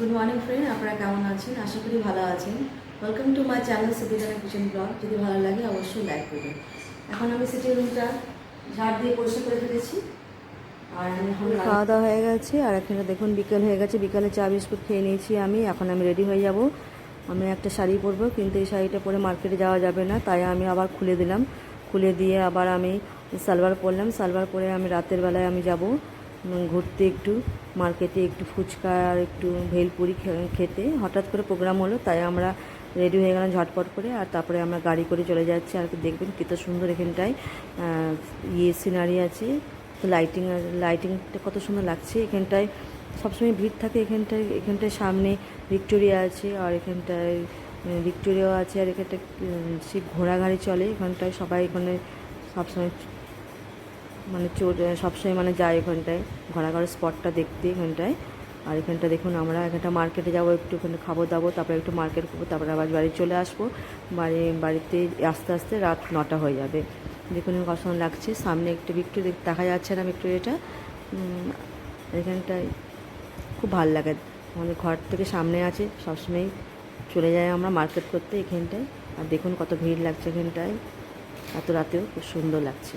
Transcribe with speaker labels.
Speaker 1: Good morning friend আপনারা কেমন আছেন? আশা করি ভালো আছেন। Welcome to my channel Subidhana kitchen vlog যদি ভালো লাগে, অবশ্যই লাইক করবেন। এখন আমি সিটিং রুমটা ঝাড় দিয়ে পরিষ্কার করে ফেলেছি। আর
Speaker 2: খাওয়া দাওয়া হয়ে গেছে। আর এখানে দেখুন, বিকেল হয়ে গেছে। বিকালে চা, বিস্কুট খেয়ে নিয়েছি আমি। এখন আমি রেডি হয়ে যাব। আমি একটা শাড়ি পরবো, কিন্তু এই শাড়িটা পরে মার্কেটে যাওয়া যাবে না। তাই আমি আবার খুলে দিলাম। খুলে দিয়ে আবার আমি সালোয়ার পরলাম। সালোয়ার পরে আমি রাতের বেলায় আমি যাব। ঘুরতে একটু, মার্কেটে একটু ফুচকা আর একটু ভেলপুরি খেতে। হঠাৎ করে প্রোগ্রাম হলো, তাই আমরা রেডি হয়ে গেলাম ঝটপট করে, আর তারপরে আমরা গাড়ি করে চলে যাচ্ছি। আর দেখবেন কত সুন্দর এখানটায় ইয়ে সিনারি আছে। তো লাইটিং আর লাইটিংটা কত সুন্দর লাগছে এখানটায়। সবসময় ভিড় থাকে এখানটায় এখানটায় সামনে ভিক্টোরিয়া আছে, আর এখানটায় ভিক্টোরিয়াও আছে, আর এখানটায় সে ঘোড়া গাড়ি চলে। এখানটায় সবাই এখানে সবসময় মানে সবসময় মানে যায় ওখানটায় গাড়ির স্পটটা দেখতে এখানটায় আর এখানটা দেখুন আমরা, এখানটা মার্কেটে যাব, একটু ওখানে খাব দাবো, তারপরে একটু মার্কেট করব তারপরে আবার বাড়ি চলে আসব। বাড়ি, বাড়িতে আস্তে আস্তে রাত নটা হয়ে যাবে। দেখুন সুন্দর লাগছে। সামনে একটু একটু দেখা যাচ্ছে না একটু এটা। এখানটায় খুব ভালো লাগে। আমাদের ঘর থেকে সামনে আছে, সবসময় চলে যাই আমরা মার্কেট করতে এখানটায়। আর দেখুন কত ভিড় লাগছে এখানটায়। এত রাতেও খুব সুন্দর লাগছে।